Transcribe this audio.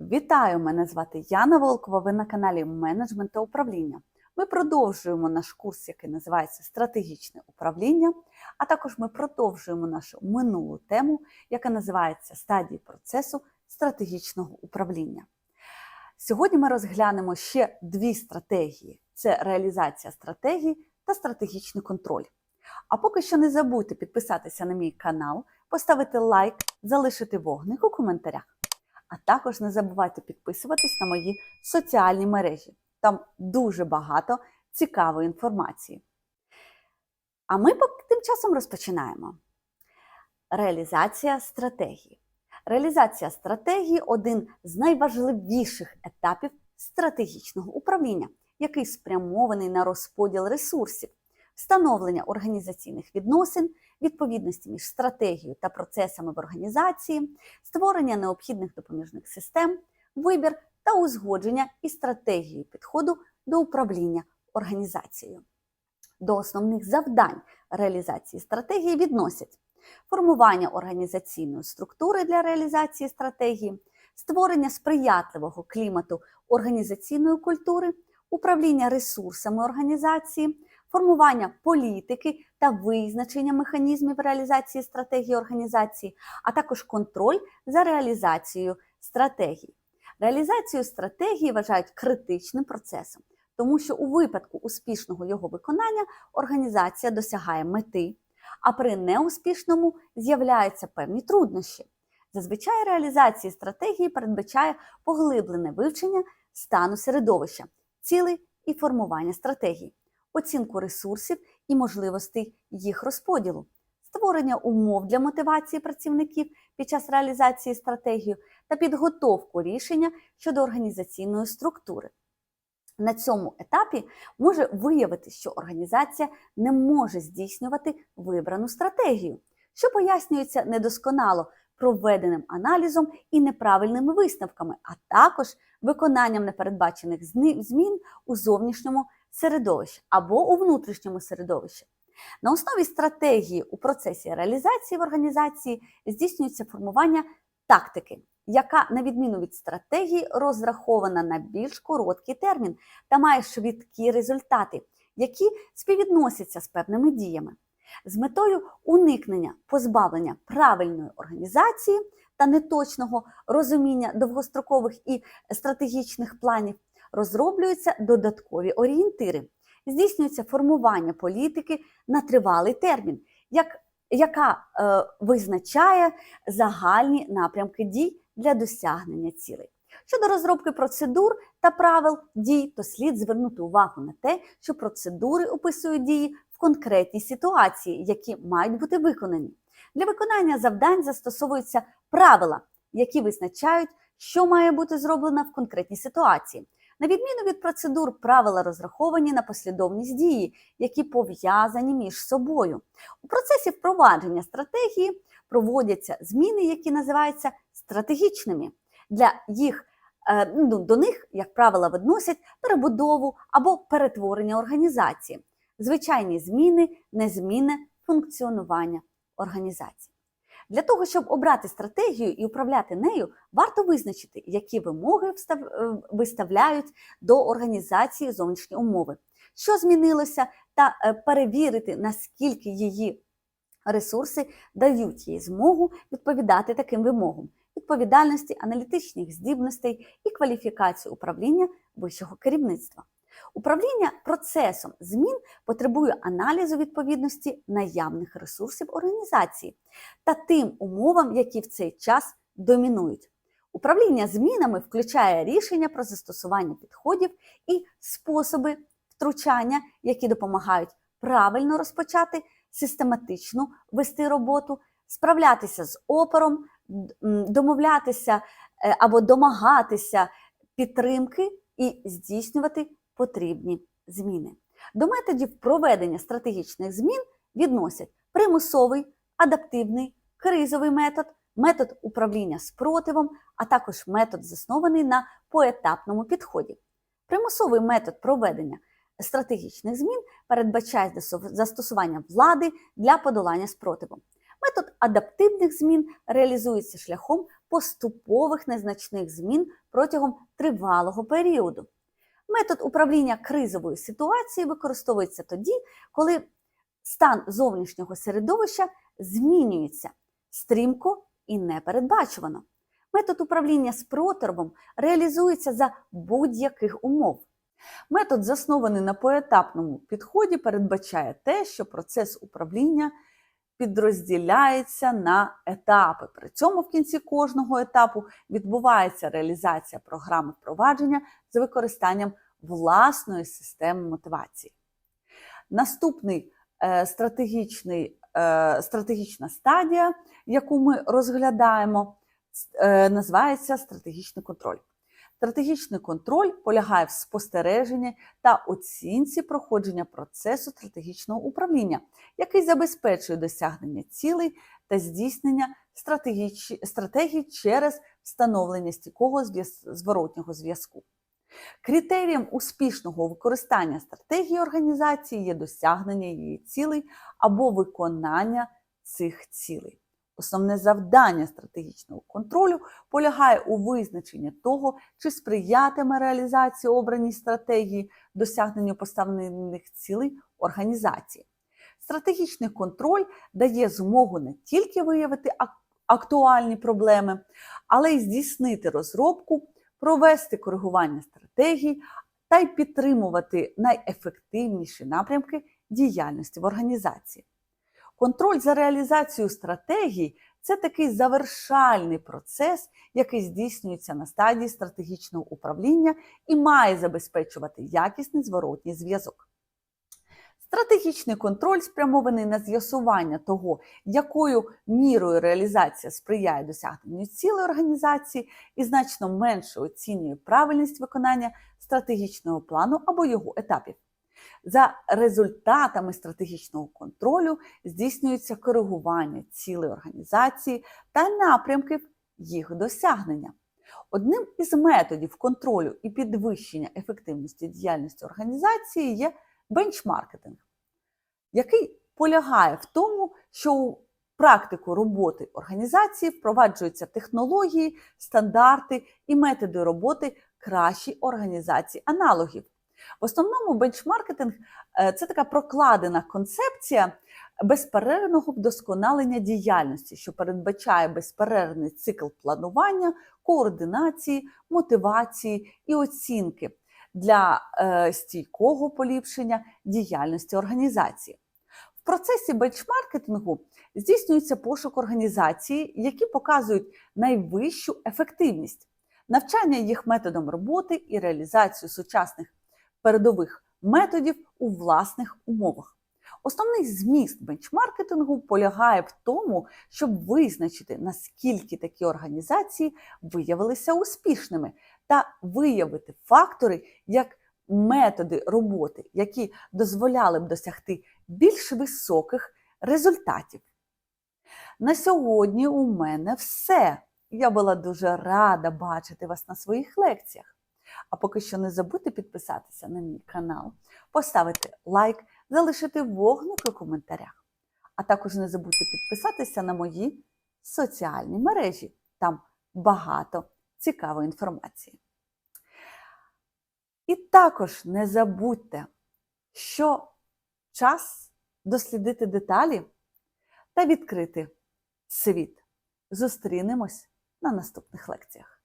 Вітаю! Мене звати Яна Волкова. Ви на каналі Менеджмент та управління. Ми продовжуємо наш курс, який називається Стратегічне управління. А також ми продовжуємо нашу минулу тему, яка називається Стадії процесу стратегічного управління. Сьогодні ми розглянемо ще дві стратегії: це реалізація стратегії та стратегічний контроль. А поки що не забудьте підписатися на мій канал, поставити лайк, залишити вогник у коментарях. А також не забувайте підписуватись на мої соціальні мережі. Там дуже багато цікавої інформації. А ми тим часом розпочинаємо. Реалізація стратегії. Реалізація стратегії один з найважливіших етапів стратегічного управління, який спрямований на розподіл ресурсів, встановлення організаційних відносин, відповідності між стратегією та процесами в організації, створення необхідних допоміжних систем, вибір та узгодження із стратегією підходу до управління організацією. До основних завдань реалізації стратегії відносять формування організаційної структури для реалізації стратегії, створення сприятливого клімату організаційної культури, управління ресурсами організації, формування політики та визначення механізмів реалізації стратегії організації, а також контроль за реалізацією стратегії. Реалізацію стратегії вважають критичним процесом, тому що у випадку успішного його виконання організація досягає мети, а при неуспішному з'являються певні труднощі. Зазвичай реалізація стратегії передбачає поглиблене вивчення стану середовища, цілей і формування стратегії, оцінку ресурсів і можливостей їх розподілу, створення умов для мотивації працівників під час реалізації стратегії та підготовку рішення щодо організаційної структури. На цьому етапі може виявити, що організація не може здійснювати вибрану стратегію, що пояснюється недосконало проведеним аналізом і неправильними висновками, а також виконанням непередбачених змін у зовнішньому середовищі або у внутрішньому середовищі. На основі стратегії у процесі реалізації в організації здійснюється формування тактики, яка, на відміну від стратегії, розрахована на більш короткий термін та має швидкі результати, які співвідносяться з певними діями. З метою уникнення позбавлення правильної організації та неточного розуміння довгострокових і стратегічних планів розроблюються додаткові орієнтири. Здійснюється формування політики на тривалий термін, як, яка е, визначає загальні напрямки дій для досягнення цілей. Щодо розробки процедур та правил дій, то слід звернути увагу на те, що процедури описують дії в конкретній ситуації, які мають бути виконані. Для виконання завдань застосовуються правила, які визначають, що має бути зроблено в конкретній ситуації. На відміну від процедур, правила розраховані на послідовність дії, які пов'язані між собою. У процесі впровадження стратегії проводяться зміни, які називаються стратегічними. Для їх е, ну, до них, як правило, відносять перебудову або перетворення організації, звичайні зміни, незмінне функціонування організації. Для того, щоб обрати стратегію і управляти нею, варто визначити, які вимоги е, виставляють до організації зовнішні умови, що змінилося, та е, перевірити, наскільки її ресурси дають їй змогу відповідати таким вимогам відповідальності, аналітичних здібностей і кваліфікації управління вищого керівництва. Управління процесом змін потребує аналізу відповідності наявних ресурсів організації та тим умовам, які в цей час домінують. Управління змінами включає рішення про застосування підходів і способи втручання, які допомагають правильно розпочати, систематично вести роботу, справлятися з опором, домовлятися е, або домагатися підтримки і здійснювати потрібні зміни. До методів проведення стратегічних змін відносять примусовий, адаптивний, кризовий метод, метод управління спротивом, а також метод, заснований на поетапному підході. Примусовий метод проведення стратегічних змін передбачає застосування влади для подолання спротиву. Метод адаптивних змін реалізується шляхом поступових незначних змін протягом тривалого періоду. Метод управління кризовою ситуацією використовується тоді, коли стан зовнішнього середовища змінюється стрімко і непередбачувано. Метод управління спротивом реалізується за будь-яких умов. Метод, заснований на поетапному підході, передбачає те, що процес управління підрозділяється на етапи. При цьому в кінці кожного етапу відбувається реалізація програми впровадження з використанням власної системи мотивації. Наступний е, стратегічний, е, стратегічна стадія, яку ми розглядаємо, е, називається стратегічний контроль. Стратегічний контроль полягає в спостереженні та оцінці проходження процесу стратегічного управління, який забезпечує досягнення цілей та здійснення стратегій через встановлення стійкого зворотнього зв'язку. Критерієм успішного використання стратегії організації є досягнення її цілей або виконання цих цілей. Основне завдання стратегічного контролю полягає у визначенні того, чи сприятиме реалізації обраній стратегії досягненню поставлених цілей організації. Стратегічний контроль дає змогу не тільки виявити актуальні проблеми, але й здійснити розробку, провести коригування стратегій та й підтримувати найефективніші напрямки діяльності в організації. Контроль за реалізацією стратегій це такий завершальний процес, який здійснюється на стадії стратегічного управління і має забезпечувати якісний зворотній зв'язок. Стратегічний контроль спрямований на з'ясування того, якою мірою реалізація сприяє досягненню цілей організації і значно менше оцінює правильність виконання стратегічного плану або його етапів. За результатами стратегічного контролю здійснюється коригування цілей організації та напрямків їх досягнення. Одним із методів контролю і підвищення ефективності діяльності організації є бенчмаркетинг, який полягає в тому, що у практику роботи організації впроваджуються технології, стандарти і методи роботи кращій організації аналогів. В основному бенчмаркетинг е, це така прокладена концепція безперервного вдосконалення діяльності, що передбачає безперервний цикл планування, координації, мотивації і оцінки для е, стійкого поліпшення діяльності організації. В процесі бенчмаркетингу здійснюється пошук організації, які показують найвищу ефективність, навчання їх методом роботи і реалізацію сучасних передових методів у власних умовах. Основний зміст бенчмаркетингу полягає в тому, щоб визначити, наскільки такі організації виявилися успішними, та виявити фактори як методи роботи, які дозволяли б досягти більш високих результатів. На сьогодні у мене все. Я була дуже рада бачити вас на своїх лекціях. А поки що не забудьте підписатися на мій канал, поставити лайк, залишити вогник у коментарях. А також не забудьте підписатися на мої соціальні мережі. Там багато цікавої інформації. І також не забудьте, що час дослідити деталі та відкрити світ. Зустрінемось на наступних лекціях.